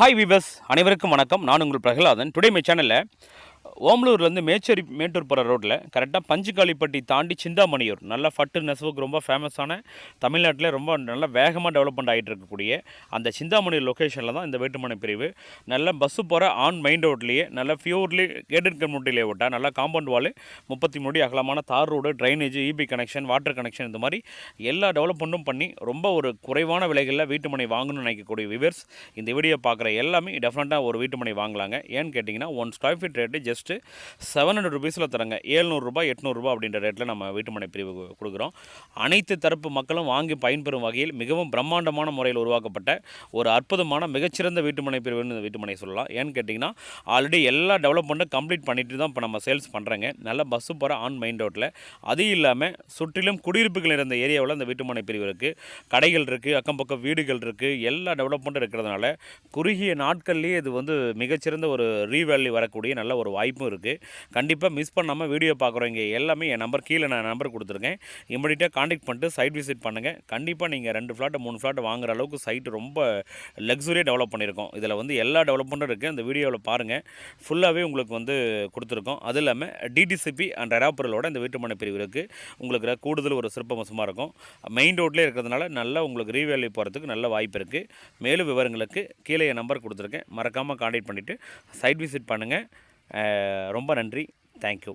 Hi viewers அனைவருக்கும் வணக்கம். நான் உங்கள் பிரகலாதன். டுடே மை சேனலில் ஓமலூர்லேருந்து மேச்சேரி மேட்டூர் போகிற ரோட்டில் கரெக்டாக பஞ்சுக்காளிப்பட்டி தாண்டி சிந்தாமணியூர். நல்ல ஃபட்டு நெசவுக்கு ரொம்ப ஃபேமஸான தமிழ்நாட்டில் ரொம்ப நல்ல வேகமாக டெவலப்மெண்ட் ஆகிட்டு இருக்கக்கூடிய அந்த சிந்தாமணியூர் லொக்கேஷனில் தான் இந்த வேட்டுமனை பிரிவு. நல்ல பஸ்ஸு போகிற ஆன் மெயின் ரோட்லேயே நல்ல ஃபியூர்லி கேட்டட் கம்யூனிட்டிலே விட்டால் நல்லா காம்பவுண்ட் வால் முப்பத்தி மூடி அகலமான தார் road drainage EB connection water connection இந்த மாதிரி எல்லா டெவலப்மெண்ட்டும் பண்ணி ரொம்ப ஒரு குறைவான விலைகளில் வீட்டுமனை வாங்கணும்னு நினைக்கக்கூடிய விவர்ஸ் இந்த வீடியோ பார்க்குற எல்லாமே டெஃபினட்டாக ஒரு வீட்டுமனை வாங்கலாங்க. ஏன்னு கேட்டிங்கன்னா one square feet rate just just seven hundred ருபீஸில் தராங்க. ஏழ்நூறுரூபா எட்நூறுரூபா அப்படின்ற ரேட்டில் நம்ம வீட்டுமனை பிரிவு கொடுக்குறோம். அனைத்து தரப்பு மக்களும் வாங்கி பயன்பெறும் வகையில் மிகவும் பிரம்மாண்டமான முறையில் உருவாக்கப்பட்ட ஒரு அற்புதமான மிகச்சிறந்த வீட்டுமனை பிரிவுன்னு வீட்டுமனை சொல்லலாம். ஏன்னு கேட்டிங்கன்னா ஆல்ரெடி எல்லா டெவலப்மெண்ட்டும் கம்ப்ளீட் பண்ணிட்டு தான் இப்போ நம்ம சேல்ஸ் பண்ணுறேங்க நல்ல பஸ்ஸு போகிற ஆன் மெயின் ரோட்டில் அது இல்லாமல் சுற்றிலும் குடியிருப்புகள் இருந்த ஏரியாவில் அந்த வீட்டுமனை பிரிவு இருக்குது கடைகள் இருக்குது அக்கம் பக்கம் வீடுகள் இருக்குது எல்லா டெவலப்மெண்ட்டும் இருக்கிறதுனால குறுகிய நாட்கள்லேயே இது வந்து மிகச்சிறந்த ஒரு ரீவேல்யூ வரக்கூடிய நல்ல ஒரு வாய்ப்பு வாய்ப்பும் இருக்குது கண்டிப்பாக மிஸ் பண்ணாமல் வீடியோ பார்க்குறவங்க எல்லாமே என் நம்பர் கீழே நான் நம்பர் கொடுத்துருக்கேன். இம்மீடியட்டாக காண்டாக்ட் பண்ணிட்டு சைட் விசிட் பண்ணுங்கள் கண்டிப்பாக நீங்கள் ரெண்டு ஃப்ளாட்டு மூணு ஃப்ளாட் வாங்குற அளவுக்கு சைட்டு ரொம்ப லக்ஸுரியாக டெவலப் பண்ணியிருக்கோம். இதில் வந்து எல்லா டெவலப்மெண்ட்டும் இருக்குது அந்த வீடியோவில் பாருங்கள் ஃபுல்லாகவே உங்களுக்கு வந்து கொடுத்துருக்கோம். அது இல்லாமல் டிடிசிபி அண்ட் ரெராப்பரலோட இந்த வீட்டுமனை பிரிவு இருக்குது உங்களுக்கு கூடுதல் ஒரு சிறப்பம்சமாக இருக்கும். மெயின் ரோட்லேயே இருக்கிறதுனால நல்லா உங்களுக்கு ரீவேல்யூ போகிறதுக்கு நல்ல வாய்ப்பு இருக்குது மேலும் விவரங்களுக்கு கீழே என் நம்பர் கொடுத்துருக்கேன். மறக்காமல் காண்டாக்ட் பண்ணிவிட்டு சைட் விசிட் பண்ணுங்கள் ரொம்ப நன்றி. தேங்க்யூ